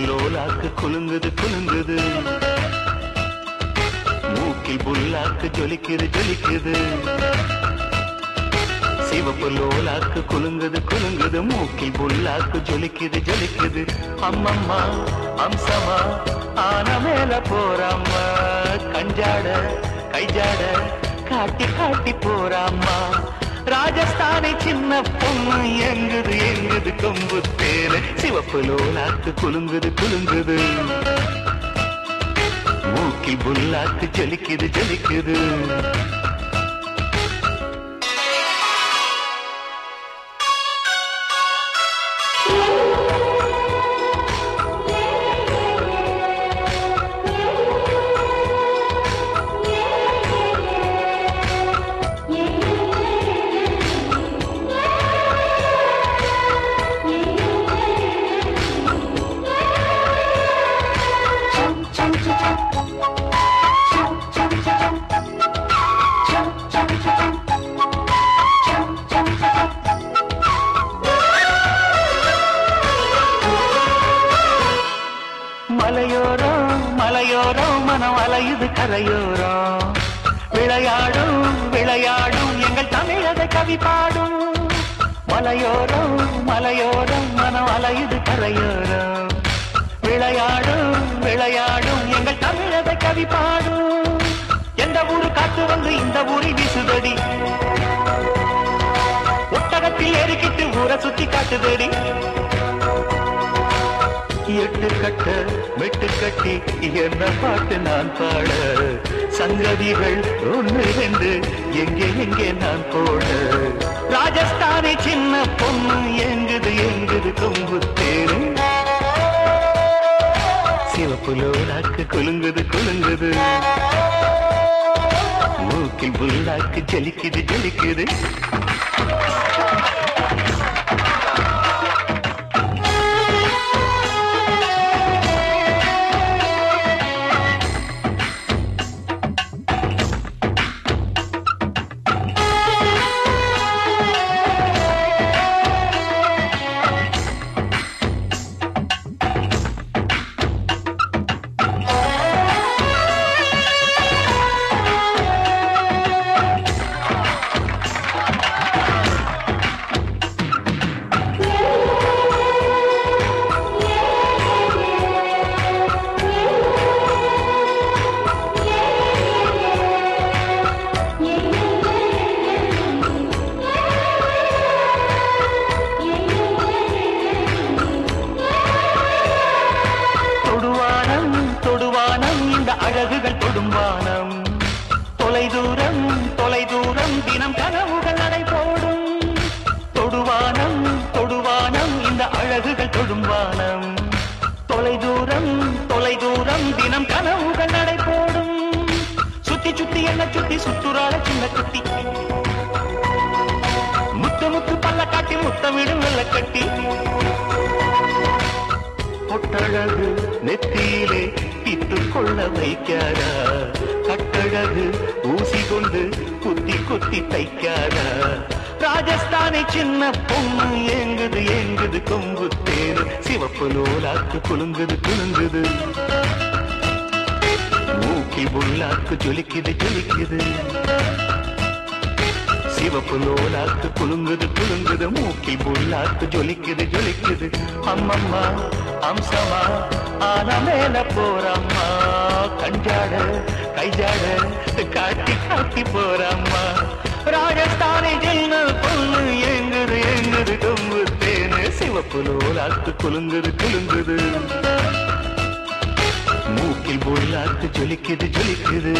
சிவப்பு லோலாக்கு குலுங்குது குலுங்குது. மூக்கில் புல்லாக்கு ஜொலிக்குது ஜொலிக்குது. சிவப்பு லோலாக்கு குலுங்குது குலுங்குது. மூக்கில் புல்லாக்கு ஜொலிக்குது ஜொலிக்குது. அம்மம்மா அம்சமா ஆன மேல போறாம்மா. கஞ்சாட கைஜாட காட்டி காட்டி போறாம்மா. ராஜஸ்தானை சின்ன பொண்ணு எங்குது எங்குது கொம்பு தேர சிவப்பு லோலாக்கு குலுங்குது குலுங்குது. மூக்கில் புல்லாக்கு ஜலிக்குது ஜலிக்குது. அலையுது கரையோரம். விளையாடும் விளையாடும் எங்கள் தமிழக கவி பாடும். மலையோரம் மலையோரம் மனம் அலையுது கரையோரம். விளையாடும் விளையாடும் எங்கள் தமிழக கவி பாடும். எந்த ஊரு காத்து வந்து இந்த ஊரை வீசுதடி? ஒட்டகத்தில் ஏறிக்கிட்டு ஊரை சுத்தி காட்டுதடி? எட்டு கட்ட மெட்டு கட்டி என்ன பாட்டு நான் பாட? சங்கதிகள் ஒன்று ரெண்டு எங்கே எங்கே நான் போட? ராஜஸ்தானி சின்ன பொண்ணு எங்குது எங்குது கொம்பு தேரு? சிவப்பு லோலாக்கு குலுங்குது குலுங்குது. மூக்கில் புல்லாக்கு ஜலிக்குது ஜலிக்குது. தொடுவானம் இந்த அழகுகள் தொடும்பானம் தொலைதூரம் தொலைதூரம் தினம் கனவுகள் நடை போடும். தொடுவானம் தொடுவானம் இந்த அழகுகள் தொடும் தொடும்பானம் தொலைதூரம் தொலைதூரம் தினம் கனவுகள் நடை போடும். சுத்தி சுத்தி என்ன சுத்தி சுற்றுறாள சின்ன சுத்தி முத்து முத்து பல்ல காட்டி முத்தமிடும் வெள்ள கட்டி. பொட்டழகு நெத்தியிலே பித்து கொள்ள வைக்காதா. கட்டழகு ஊசி கொண்டு குத்தி குத்தி தைக்காதா. ராஜஸ்தானை சின்ன பொண்ணு ஏங்குது ஏங்குது கொம்பு தேரு. சிவப்பு நூலாக்கு குலுங்குது குலுங்குது. மூக்கி புல்லாக்கு ஜொலிக்குது ஜொலிக்குது. சிவப்பு நூலாக்கு குலுங்குது குலுங்குது. மூக்கி புல்லாக்கு ஜொலிக்குது ஜொலிக்குது. அம்மம்மா அம்சமா ஆன மேல போறம்மா. கஞ்சாட கைஜாட காட்டி காட்டி போறம்மா. ராஜஸ்தானை ஜில்ல பொண்ணு எங்குது எங்குது கொம்பு தேனு. சிவப்பு நூலாக்கு குலுங்குது குலுங்குது. மூக்கில் புல்லாக்கு ஜொலிக்குது ஜொலிக்குது.